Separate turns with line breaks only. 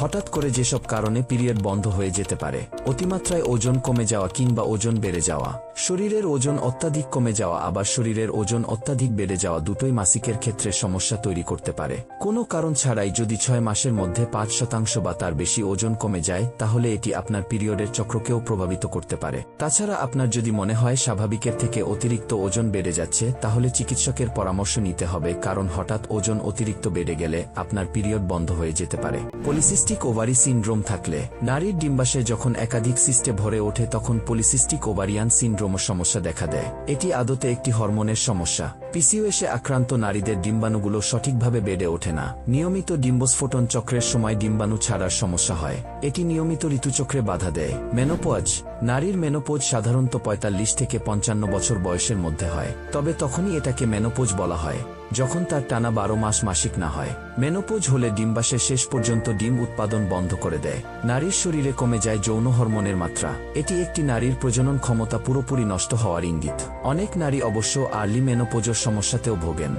হঠাৎ করে যেসব কারণে পিরিয়ড বন্ধ হয়ে যেতে পারে, অতিমাত্রায় ওজন কমে যাওয়া কিংবা ওজন বেড়ে যাওয়া, শরীরের ওজন অত্যাধিক কমে যাওয়া আবার শরীরের ওজন অত্যাধিক বেড়ে যাওয়া দুটোই মাসিকের ক্ষেত্রে সমস্যা তৈরি করতে পারে। কোনো কারণ ছাড়াই যদি ছয় মাসের মধ্যে পাঁচ শতাংশ বা তার বেশি ওজন কমে যায়, তাহলে এটি আপনার পিরিয়ডের চক্রকেও প্রভাবিত করতে পারে। তাছাড়া আপনার যদি মনে হয় স্বাভাবিকের থেকে অতিরিক্ত ওজন বেড়ে যাচ্ছে, তাহলে চিকিৎসকের পরামর্শ নিতে হবে, কারণ হঠাৎ ওজন অতিরিক্ত বেড়ে গেলে আপনার পিরিয়ড বন্ধ হয়ে যেতে পারে। পলিসিস্টিক ওভারি সিন্ড্রোম থাকলে, নারীর ডিম্বাসে যখন একাধিক সিস্টে ভরে ওঠে তখন পলিসিস্টিক ওভারিয়ান সিন্ড্রোম সমস্যা দেখা দেয়। এটি আদতে একটি হরমোনের সমস্যা। পিসিওএসে আক্রান্ত নারীদের ডিম্বাণুগুলো সঠিকভাবে বেড়ে ওঠে না। নিয়মিত ডিম্বস্ফোটন চক্রের সময় ডিম্বাণু ছাড়ার সমস্যা হয়। এটি নিয়মিত ঋতুচক্রে বাধা দেয়। মেনোপজ নারীর মেনোপোজ সাধারণত পঁয়তাল্লিশ থেকে পঞ্চান্ন বছর বয়সের মধ্যে হয়, তবে তখনই এটাকে মেনোপোজ বলা হয়, যখন তার টানা বারো মাস মাসিক না হয়। মেনোপোজ হলে ডিম্বাসে শেষ পর্যন্ত ডিম উৎপাদন বন্ধ করে দেয়। নারীর শরীরে কমে যায় যৌন হরমোনের মাত্রা। এটি একটি নারীর প্রজনন ক্ষমতা পুরোপুরি নষ্ট হওয়ার ইঙ্গিত। অনেক নারী অবশ্য আর্লি মেনোপোজের সমস্যাতেও ভোগেন।